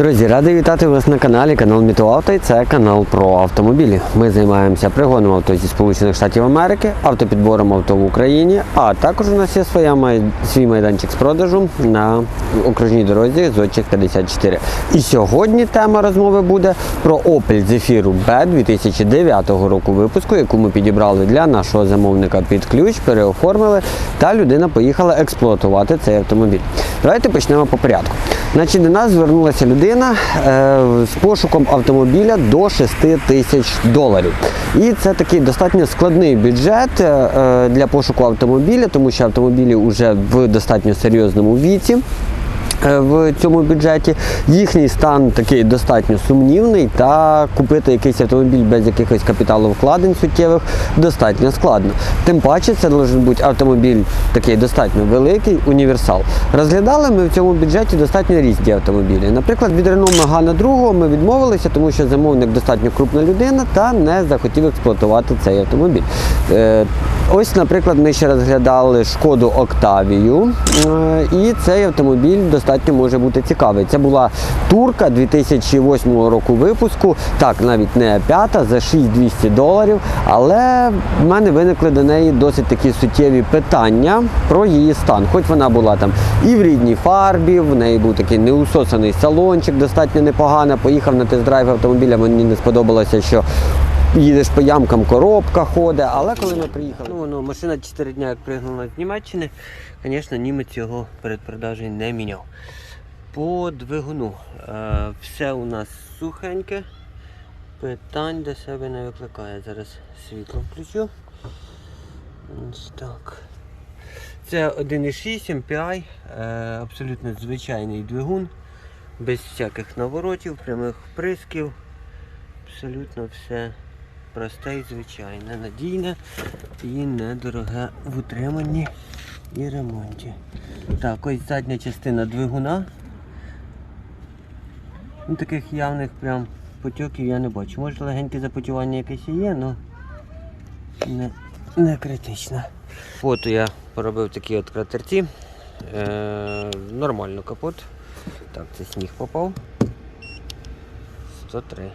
Друзі, радий вітати вас на каналі канал Мітоавто і це канал про автомобілі. Ми займаємося пригоном авто зі Сполучених Штатів Америки, автопідбором авто в Україні, а також у нас є своя май... свій майданчик з продажу на окружній дорозі Зодчих 54. І сьогодні тема розмови буде про Opel Zafira B 2009 року випуску, яку ми підібрали для нашого замовника під ключ, переоформили, та людина поїхала експлуатувати цей автомобіль. Давайте почнемо по порядку. Значить, до нас звернулася людина е, з пошуком автомобіля до 6 тисяч доларів. І це такий достатньо складний бюджет е, для пошуку автомобіля, тому що автомобілі вже в достатньо серйозному віці. Е, В цьому бюджеті їхній стан такий достатньо сумнівний, та купити якийсь автомобіль без якихось капіталовкладень суттєвих достатньо складно. Тим паче, це може бути автомобіль такий достатньо великий, універсал. Розглядали ми в цьому бюджеті достатньо різні автомобілі. Наприклад, від Renault Megane 2 ми відмовилися, тому що замовник достатньо крупна людина та не захотів експлуатувати цей автомобіль. Е, Ось, наприклад, ми ще розглядали шкоду Октавію, е, і цей автомобіль достатньо може бути цікавий. Це була турка 2008 року випуску, так, навіть не п'ята, за 6200 доларів. Але в мене виникли до неї досить такі суттєві питання про її стан. Хоч вона була там і в рідній фарбі, в неї був такий неусосаний салончик, достатньо непогано. Поїхав на тест-драйв автомобіля, мені не сподобалося, що їдеш по ямкам, коробка ходить, але коли ми приїхали. Ну, воно, машина 4 дні як пригнула з Німеччини, звісно, німець його перед продажею не міняв. По двигуну е, все у нас сухеньке, питань до себе не викликає. Зараз світло включу. Так. Це 1,6 MPI, е, абсолютно звичайний двигун, без всяких наворотів, прямих вприсків. Абсолютно все просте і звичайне, надійне і недороге в утриманні і ремонті. Так, ось задня частина двигуна. Ну, таких явних прям потьоків я не бачу. Може легеньке запотівання якесь і є, але не, не критично. Фото я поробив такі от кратерці. Е, нормально капот. Так, це сніг попав. 103.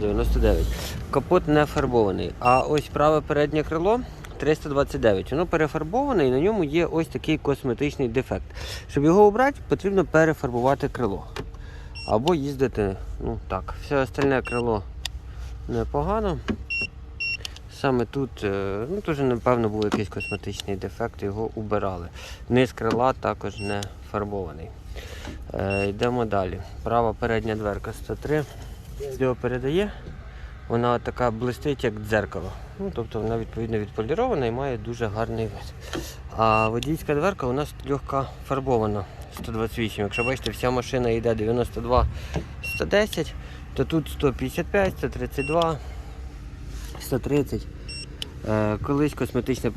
99. Капот не фарбований. А ось праве переднє крило 329. Воно перефарбоване і на ньому є ось такий косметичний дефект. Щоб його обрати, потрібно перефарбувати крило. Або їздити, ну так, все остальне крило непогано. Саме тут, е, ну теж, напевно, був якийсь косметичний дефект, його убирали. Низ крила також не фарбований. Е, йдемо далі. Права передня дверка 103. Відео передає. Вона така блистить, як дзеркало. Ну, тобто вона відповідно відполірована і має дуже гарний вид. А водійська дверка у нас легка фарбована 128. Якщо бачите, вся машина йде 92 110, то тут 155, 132, 130. Е, колись косметичне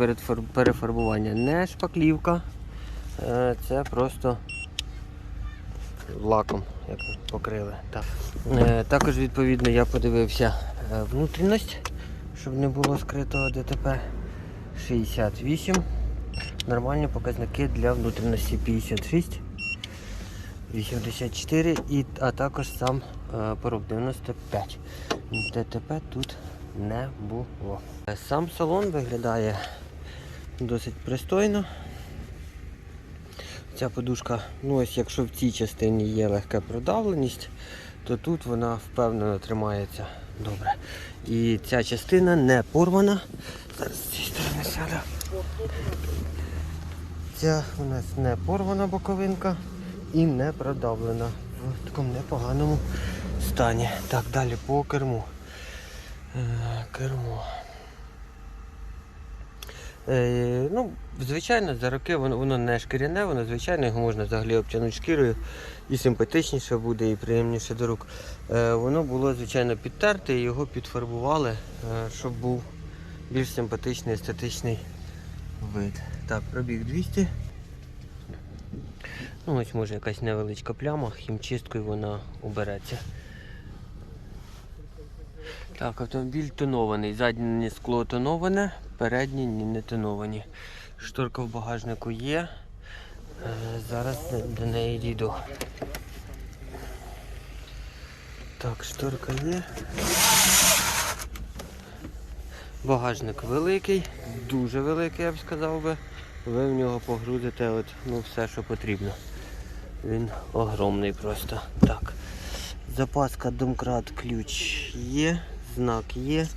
перефарбування не шпаклівка. Е, це просто лаком як покрили. Так. Е, також відповідно я подивився е, внутрішність, щоб не було скритого ДТП. 68. Нормальні показники для внутрішності 56. 84 і, а також сам е, порог 95. ДТП тут не було. Сам салон виглядає досить пристойно. Ця подушка, ну ось якщо в цій частині є легка продавленість, то тут вона впевнено тримається добре. І ця частина не порвана. Зараз з цієї сторони сяду. Ця у нас не порвана боковинка і не продавлена в такому непоганому стані. Так, далі по керму. Е, Кермо. Е, ну, звичайно, за роки воно, воно не шкіряне, воно звичайно, його можна взагалі обтягнути шкірою і симпатичніше буде, і приємніше до рук. Е, воно було, звичайно, підтерте, і його підфарбували, е, щоб був більш симпатичний, естетичний вид. Так, пробіг 200. Ну, ось може якась невеличка пляма, хімчисткою вона убереться. Так, автомобіль тонований. Заднє скло тоноване, передні ні, не тоновані. Шторка в багажнику є. Е, Зараз до неї дійду. Так, шторка є. Багажник великий, дуже великий, я б сказав би. Ви в нього погрузите от, ну, все, що потрібно. Він огромний просто. Так. Запаска домкрат ключ є, знак є.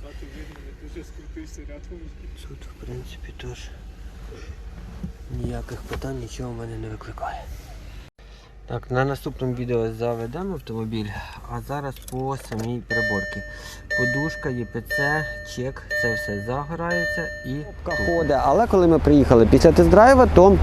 Тут, в принципі, теж ніяких питань, нічого в мене не викликає. Так, на наступному відео заведемо автомобіль, а зараз по самій приборці. Подушка, ЄПЦ, чек, це все загорається і ходить. Але коли ми приїхали після тест-драйва, то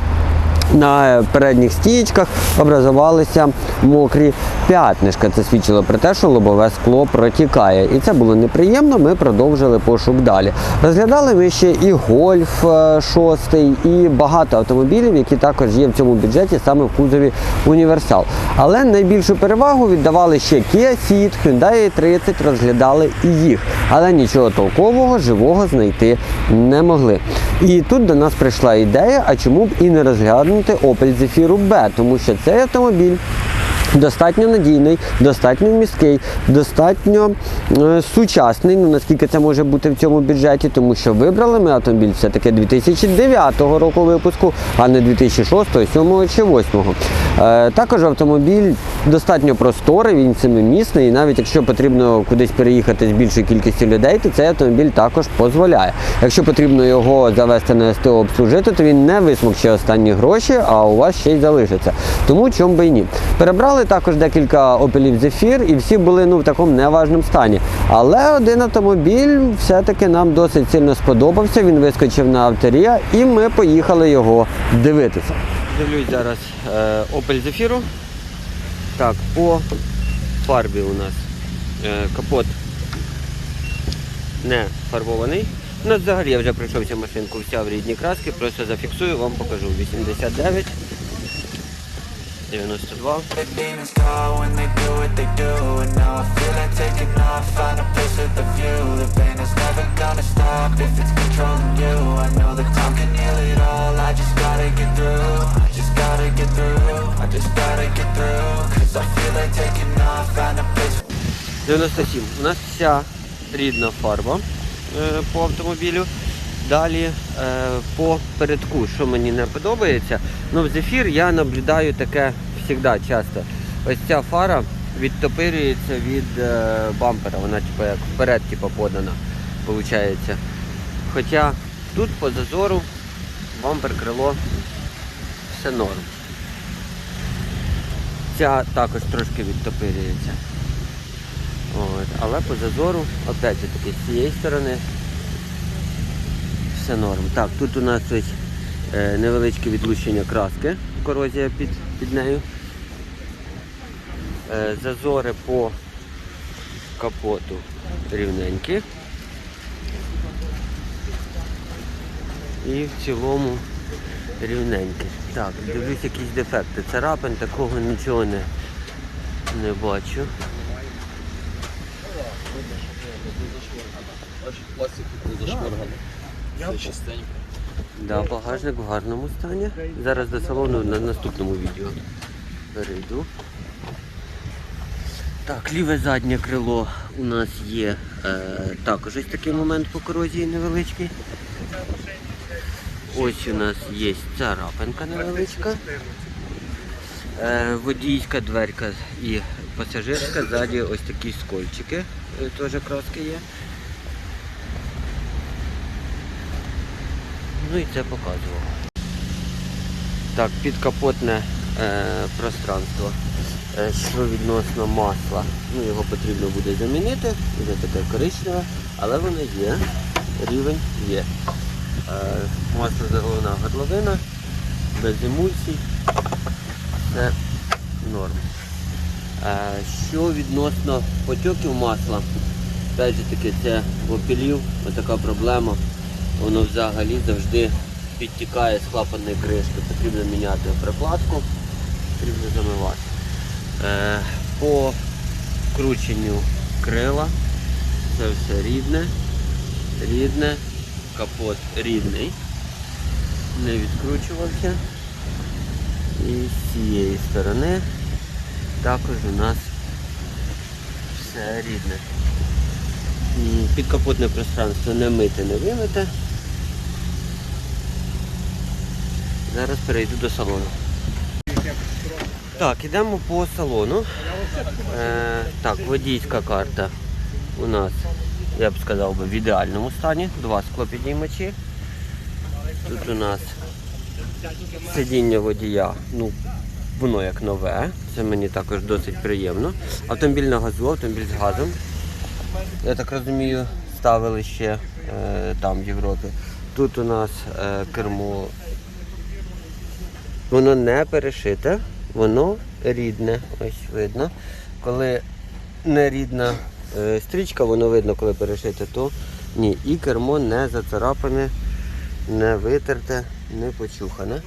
на передніх стічках образувалися мокрі п'ятнишка. Це свідчило про те, що лобове скло протікає. І це було неприємно. Ми продовжили пошук далі. Розглядали ми ще і гольф е, 6, і багато автомобілів, які також є в цьому бюджеті саме в кузові універсал. Але найбільшу перевагу віддавали ще Kia Ceed, Hyundai i30, розглядали і їх. Але нічого толкового, живого знайти не могли. І тут до нас прийшла ідея, а чому б і не розглянути Opel Zafira B, тому що цей автомобіль достатньо надійний, достатньо міський, достатньо е, сучасний, ну наскільки це може бути в цьому бюджеті, тому що вибрали ми автомобіль все-таки 2009 року випуску, а не 2006, 2007 чи 2008. Е, також автомобіль достатньо просторий, він семимісний, і навіть якщо потрібно кудись переїхати з більшою кількістю людей, то цей автомобіль також дозволяє. Якщо потрібно його завести на СТО обслужити, то він не висмокче останні гроші, а у вас ще й залишиться. Тому чому би і ні. Перебрали також декілька Opel Zephyr і всі були ну, в такому неважному стані. Але один автомобіль все-таки нам досить сильно сподобався. Він вискочив на авторія і ми поїхали його дивитися. Дивлюсь зараз Opel Zephyr. Так, по фарбі у нас е, капот не фарбований. У нас взагалі я вже пройшовся машинку вся в рідні краски, просто зафіксую, вам покажу. 89, 92. The demons call when they do what they do And now I feel like taking off Find a place with a view The pain is never gonna stop If it's controlling you I know that time can heal it all I just gotta get through I just gotta get through I just gotta get through Cause I feel like taking off Find a place 97. У нас вся рідна фарба е, по автомобілю. Далі е, по передку, що мені не подобається. Ну, в зефір я наблюдаю таке завжди часто. Ось ця фара відтопирюється від е, бампера. Вона типу, як вперед типу, подана. Виходить. Хоча тут по зазору бампер крило все норм. Ця також трошки відтопирюється. От. Але по зазору, опять же таки, з цієї сторони все норм. Так, тут у нас ось е, невеличке відлучення краски, корозія під, під нею. Е, зазори по капоту рівненькі. І в цілому рівненькі. Так, дивлюсь якісь дефекти. Царапин, такого нічого не, не бачу. Пластик тут зашморганий. Все чистенько. Да, багажник в гарному стані. Зараз до салону на наступному відео перейду. Так, ліве заднє крило у нас є е, також ось такий момент по корозії невеличкий. Ось у нас є царапинка невеличка. Е, водійська дверка і пасажирська, ззаді ось такі скольчики, е, теж краски є. Ну і це показувало. Так, підкапотне е, пространство. Е, що відносно масла, ну його потрібно буде замінити, буде таке коричневе, але воно є, рівень є. Е, масло заголовна горловина, без емульсій, це норм. Е, що відносно потьоків масла, опять же таки це опілів, отака проблема. Воно взагалі завжди підтікає з клапанної кришки. Потрібно міняти прокладку, потрібно замивати. Е, по крученню крила це все рідне, рідне, капот рідний, не відкручувався. І з цієї сторони також у нас все рідне. Підкапотне пространство не мите, не вимите. Зараз перейду до салону. Так, ідемо по салону. Е, так, водійська карта у нас, я б сказав в ідеальному стані. Два склопідіймачі. Тут у нас сидіння водія, ну, воно як нове. Це мені також досить приємно. Автомобіль на газу, автомобіль з газом. Я так розумію, ставили ще е, там в Європі. Тут у нас е, кермо. Воно не перешите, воно рідне. Ось видно. Коли не рідна е, стрічка, воно видно, коли перешите, то ні. І кермо не зацарапане, не витерте, не почухане.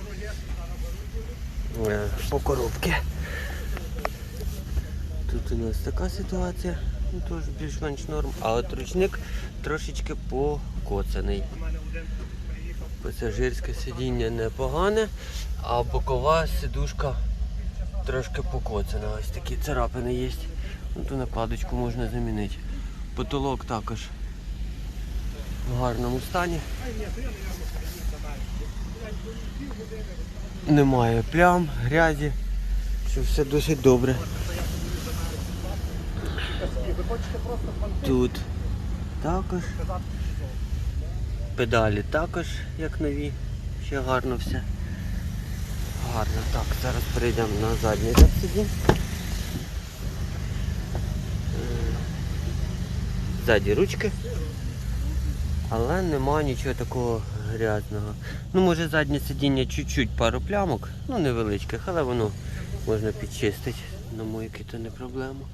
Е, по коробці. Тут у нас така ситуація, ну більш-менш норм. А от ручник трошечки покоцаний. Пасажирське сидіння непогане, а бокова сидушка трошки покоцана. Ось такі царапини є. Ну, ту накладочку можна замінити. Потолок також в гарному стані. Немає плям, грязі, що все досить добре. Тут також. Педалі також, як нові. Ще гарно все. Гарно. Так, зараз перейдемо на задній ряд сидінь. Е, Ззаді ручки. Але нема нічого такого грязного. Ну, може заднє сидіння чуть-чуть пару плямок, ну невеличких, але воно можна підчистити. На мойки то не проблема.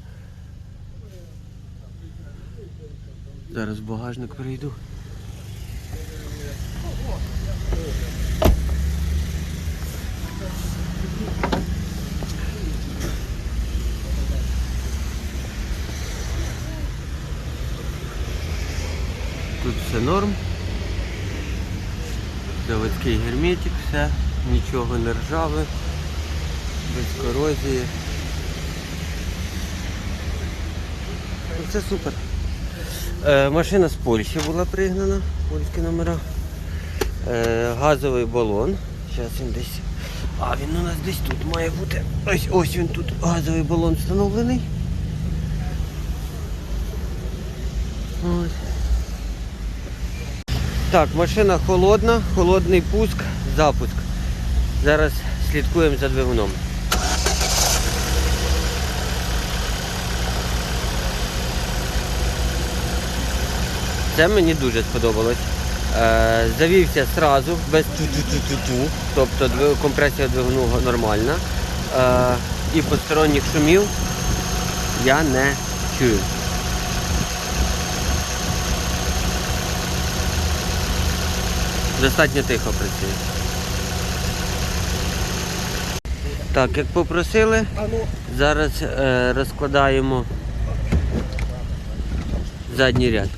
Зараз в багажник перейду. Все норм. Заводський герметик, все, нічого не ржаве, без корозії. Ну, Це супер. Е, машина з Польщі була пригнана, польські номера. Е, газовий балон. Зараз він десь. А він у нас десь тут має бути. Ось ось він тут газовий балон встановлений. Ось. Так, машина холодна, холодний пуск, запуск. Зараз слідкуємо за двигуном. Це мені дуже сподобалось. Е, завівся сразу, без ту-ту-ту-ту-ту, тобто компресія двигуну нормальна. Е, і посторонніх шумів я не чую. Достатньо тихо працює. Так, як попросили, зараз е, розкладаємо задній ряд.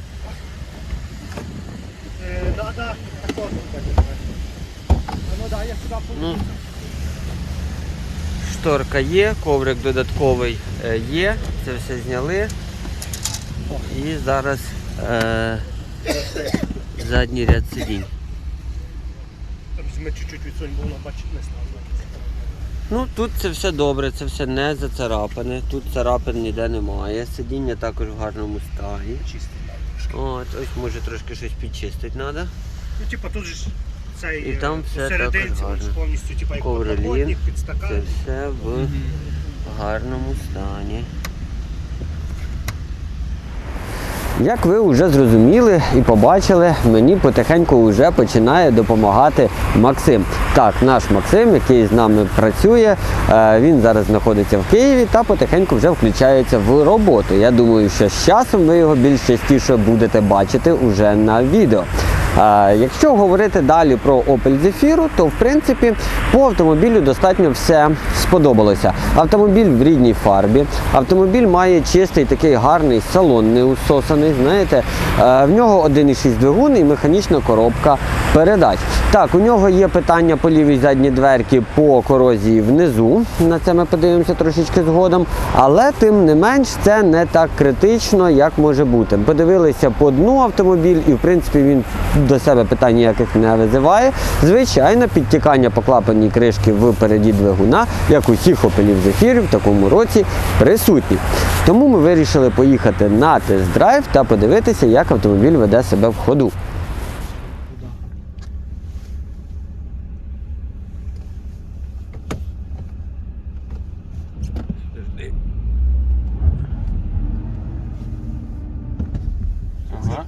Ну Ну, шторка є, коврик додатковий е, є, це все зняли. І зараз е, задній ряд сидінь. Там чуть-чуть відсунь, бо воно бачить не. Ну тут це все добре, це все не зацарапане, тут царапин ніде немає. Сидіння також в гарному стані. Чистий. От, ось може трошки щось підчистити треба. Ну, типа тут же ж цей І там е, все також гарно. повністю, типа як Ковролін. Це все в гарному стані. Як ви вже зрозуміли і побачили, мені потихеньку вже починає допомагати Максим. Так, наш Максим, який з нами працює, е, він зараз знаходиться в Києві та потихеньку вже включається в роботу. Я думаю, що з часом ви його більш частіше будете бачити уже на відео. Якщо говорити далі про Opel Zafira, то в принципі по автомобілю достатньо все сподобалося. Автомобіль в рідній фарбі, автомобіль має чистий такий гарний салон, не усосаний. Знаєте, Е, в нього 1,6 двигун і механічна коробка передач. Так, у нього є питання по лівій задній дверці по корозії внизу. На це ми подивимося трошечки згодом. Але тим не менш це не так критично, як може бути. Подивилися по дну автомобіль, і в принципі він до себе питань ніяких не визиває. Звичайно, підтікання по клапанній кришки впереді двигуна, як усіх опелів зефірів в такому році присутні. Тому ми вирішили поїхати на тест-драйв та подивитися, як автомобіль веде себе в ходу.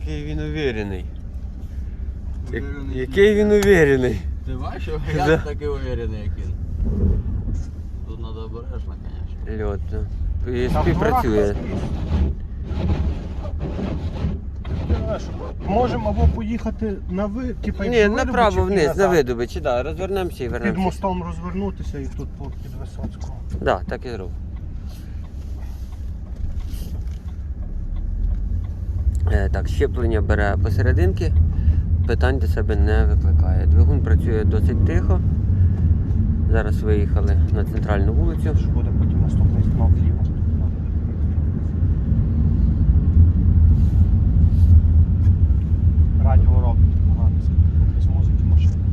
Який він уверений. Уверений. Який він уверений. Ти бачив? Да. Я такий уверений, як він. Тут треба обережно, звісно. Льотно. ESP працює. Можемо або поїхати на ви, типа Ні, направо вниз, на видобичі, да, розвернемося і Під вернемося. мостом розвернутися і тут по під Висоцького. Да, так і зробив. Е, так, щеплення бере посерединки, питань до себе не викликає. Двигун працює досить тихо. Зараз виїхали на центральну вулицю. Що буде потім наступний знов вліво. Радіо робить без музики машини.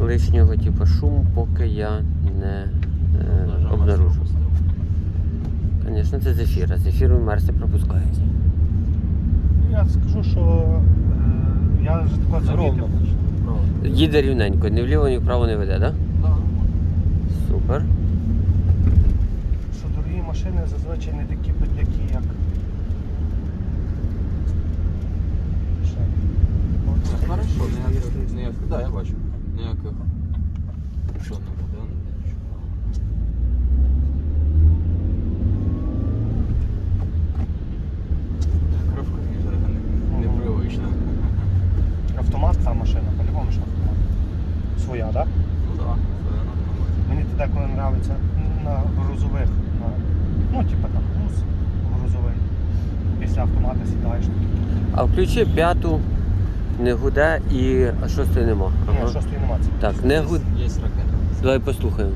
Лишнього типу шуму поки я не е, обнаружу. Звісно, це зефіра. Зефіру Мерсі пропускають. Я скажу, що я вже тако замітив, Їде рівненько, ні вліво, ні вправо не веде, так? Да? Супер. що дорогі машини зазвичай не такі бедляки, як. Ще. Це хорошо, ніяких, ніяких, да, я бачу. Ніяких. Що не буде, нічого. Кровка не- непривична. Автомат та машина, по-любому що автомат. Своя, так? Да? Ну так, це на автоматі. Мені це деколи на грузових. На, ну, типа там груз грузовий. Після автомата сідаєш. А включи п'яту, не гуде і а шостої нема. Ні, Ага. шостої нема. це Так, не гуд. Є ракета. Давай послухаємо.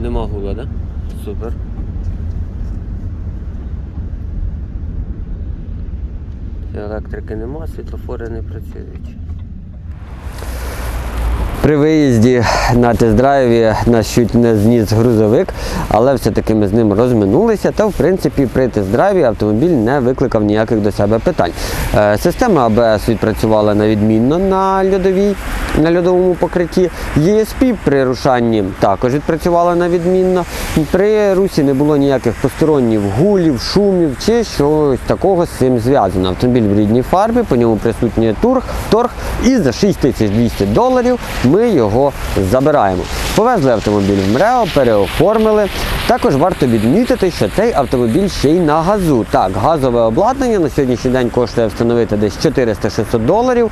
Нема гула, так? Да? Супер. Електрики нема, світлофори не працюють. При виїзді на тест-драйві нас чуть не зніс грузовик, але все-таки ми з ним розминулися. Та в принципі при тест-драйві автомобіль не викликав ніяких до себе питань. Е, Система АБС відпрацювала на відмінно на льодовій, на льодовому покритті. ESP при рушанні також відпрацювала на відмінно. При русі не було ніяких посторонніх гулів, шумів чи щось такого з цим зв'язано. Автомобіль в рідній фарбі, по ньому присутній торг, торг і за 6200 доларів ми його забираємо. Повезли автомобіль в МРЕО, переоформили. Також варто відмітити, що цей автомобіль ще й на газу. Так, газове обладнання на сьогоднішній день коштує встановити десь 400-600 доларів.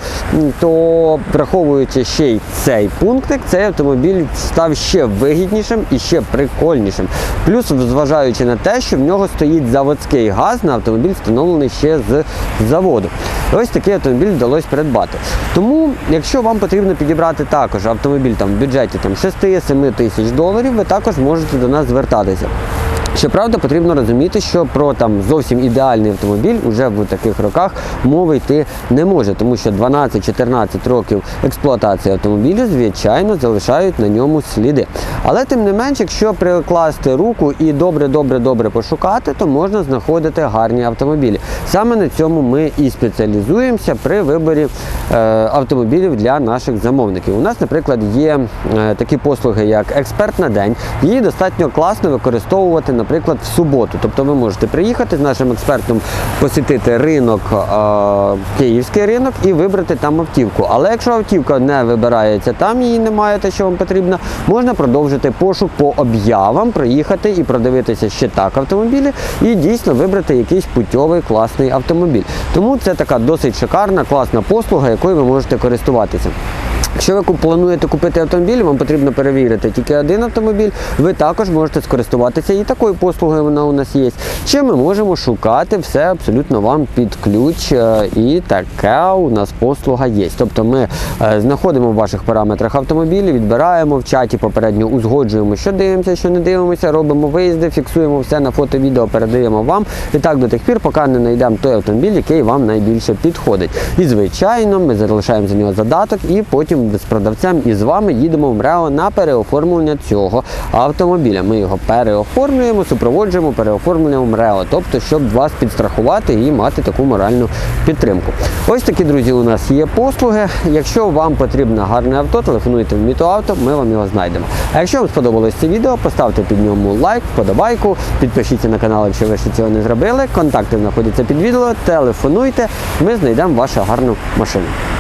То враховуючи ще й цей пунктик, цей автомобіль став ще вигіднішим і ще прикольнішим. Плюс, зважаючи на те, що в нього стоїть заводський газ на автомобіль, встановлений ще з заводу. Ось такий автомобіль вдалося придбати. Тому, якщо вам потрібно підібрати також автомобіль там, в бюджеті там, 6-7 тисяч доларів, ви також можете до нас звертатися. Щоправда, потрібно розуміти, що про там зовсім ідеальний автомобіль уже в таких роках мови йти не може, тому що 12-14 років експлуатації автомобіля, звичайно, залишають на ньому сліди. Але тим не менш, якщо прикласти руку і добре, добре, добре пошукати, то можна знаходити гарні автомобілі. Саме на цьому ми і спеціалізуємося при виборі е, автомобілів для наших замовників. У нас, наприклад, є е, такі послуги, як експерт на день. Її достатньо класно використовувати на наприклад, в суботу. Тобто ви можете приїхати з нашим експертом, посітити ринок, е, київський ринок і вибрати там автівку. Але якщо автівка не вибирається, там її немає, те, що вам потрібно, можна продовжити пошук по об'явам, проїхати і продивитися ще так автомобілі і дійсно вибрати якийсь путьовий класний автомобіль. Тому це така досить шикарна, класна послуга, якою ви можете користуватися. Якщо ви плануєте купити автомобіль, вам потрібно перевірити тільки один автомобіль. Ви також можете скористуватися і такою послугою вона у нас є. Чи ми можемо шукати все абсолютно вам під ключ, е, і така у нас послуга є. Тобто ми е, знаходимо в ваших параметрах автомобілі, відбираємо в чаті, попередньо узгоджуємо, що дивимося, що не дивимося, робимо виїзди, фіксуємо все на фото, відео, передаємо вам. І так до тих пір, поки не знайдемо той автомобіль, який вам найбільше підходить. І звичайно, ми залишаємо за нього задаток і потім з продавцем і з вами їдемо в МРЕО на переоформлення цього автомобіля. Ми його переоформлюємо, супроводжуємо переоформленням МРЕО, тобто, щоб вас підстрахувати і мати таку моральну підтримку. Ось такі друзі, у нас є послуги. Якщо вам потрібно гарне авто, телефонуйте в Мітоавто, ми вам його знайдемо. А якщо вам сподобалось це відео, поставте під ньому лайк, вподобайку, підпишіться на канал, якщо ви ще цього не зробили. Контакти знаходяться під відео, телефонуйте, ми знайдемо вашу гарну машину.